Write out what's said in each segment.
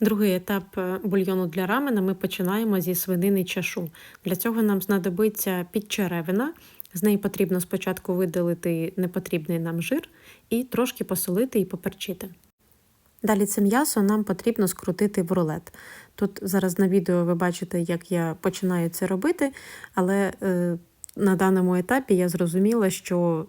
Другий етап е, бульйону для рамена ми починаємо зі свинини чашу. Для цього нам знадобиться підчеревина. З неї потрібно спочатку видалити непотрібний нам жир і трошки посолити і поперчити. Далі це м'ясо нам потрібно скрутити в рулет. Тут зараз на відео ви бачите, як я починаю це робити, але е, на даному етапі я зрозуміла, що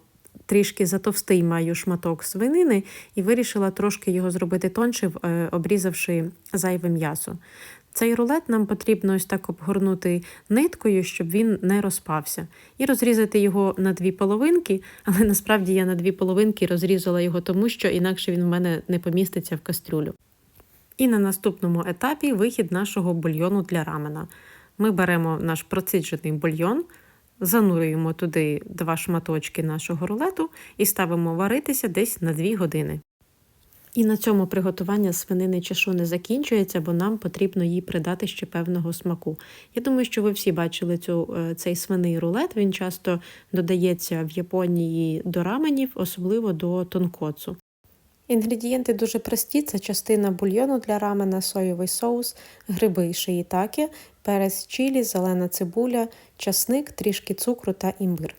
трішки затовстий маю шматок свинини і вирішила трошки його зробити тонше, е, обрізавши зайве м'ясо. Цей рулет нам потрібно ось так обгорнути ниткою, щоб він не розпався, і розрізати його на дві половинки, але насправді я на дві половинки розрізала його тому, що інакше він в мене не поміститься в кастрюлю. І на наступному етапі вихід нашого бульйону для рамена. Ми беремо наш проциджений бульйон, занурюємо туди два шматочки нашого рулету і ставимо варитися десь на 2 години. І на цьому приготування свинини чешу не закінчується, бо нам потрібно їй придати ще певного смаку. Я думаю, що ви всі бачили цю, е, цей свиний рулет. Він часто додається в Японії до раменів, особливо до тонкоцу. Інгредієнти дуже прості: це частина бульйону для рамена, соєвий соус, гриби шиїтаке, перець чилі, зелена цибуля, часник, трішки цукру та імбир.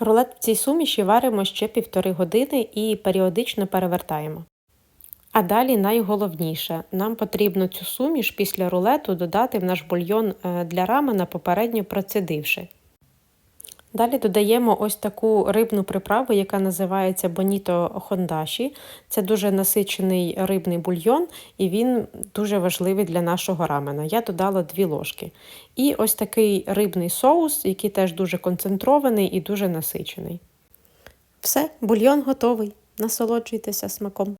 Рулет в цій суміші варимо ще півтори години і періодично перевертаємо. А далі найголовніше, нам потрібно цю суміш після рулету додати в наш бульйон е, для рамена, попередньо процедивши. Далі додаємо ось таку рибну приправу, яка називається Боніто Хондаші. Це дуже насичений рибний бульйон, і він дуже важливий для нашого рамена. Я додала 2 ложки. І ось такий рибний соус, який теж дуже концентрований і дуже насичений. Все, бульйон готовий. Насолоджуйтеся смаком.